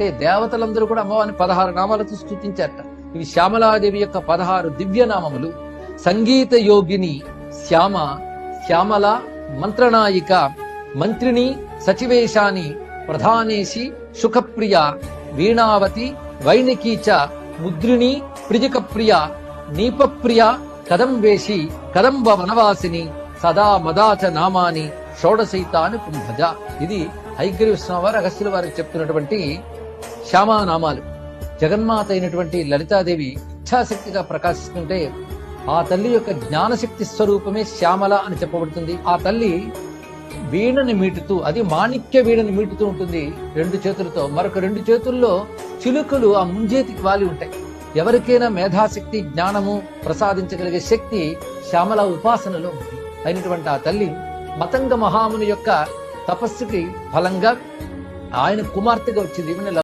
అంటే దేవతలందరూ కూడా అమ్మవారిని పదహారు నామాలతో స్థుతించారట ఇవి శ్యామలాదేవి యొక్క పదహారు దివ్య నామములు సంగీత యోగిని శ్యామ శ్యామల మంత్రనాయిక మంత్రిని సచివేశాని ప్రధానేశి సుఖప్రియ వీణావతి వైణికీచ ముద్రిణి ప్రిజికప్రియ నీపప్రియ కదంబేషి కదంబ వనవాసిని సదా మదాచ నామాని షోడశైతాను కుంభజ. ఇది హైగ్రీవ స్వామి రహస్యుల వారికి చెప్తున్నటువంటి శ్యామానామాలు జగన్మాత అయినటువంటి లలితాదేవి ఇచ్ఛాశక్తిగా ప్రకాశిస్తుంటే ఆ తల్లి యొక్క జ్ఞానశక్తి స్వరూపమే శ్యామల అని చెప్పబడుతుంది. ఆ తల్లి వీణని మీటుతూ అది మాణిక్య వీణని మీటుతూ ఉంటుంది రెండు చేతులతో. మరొక రెండు చేతుల్లో చిలుకలు ఆ ముంజేతికి వాలి ఉంటాయి. ఎవరికైనా మేధాశక్తి జ్ఞానము ప్రసాదించగలిగే శక్తి శ్యామల ఉపాసనలో ఉంది. అయినటువంటి ఆ తల్లి మతంగ మహాముని యొక్క తపస్సుకి ఫలంగా ఆయన కుమార్తెగా వచ్చింది.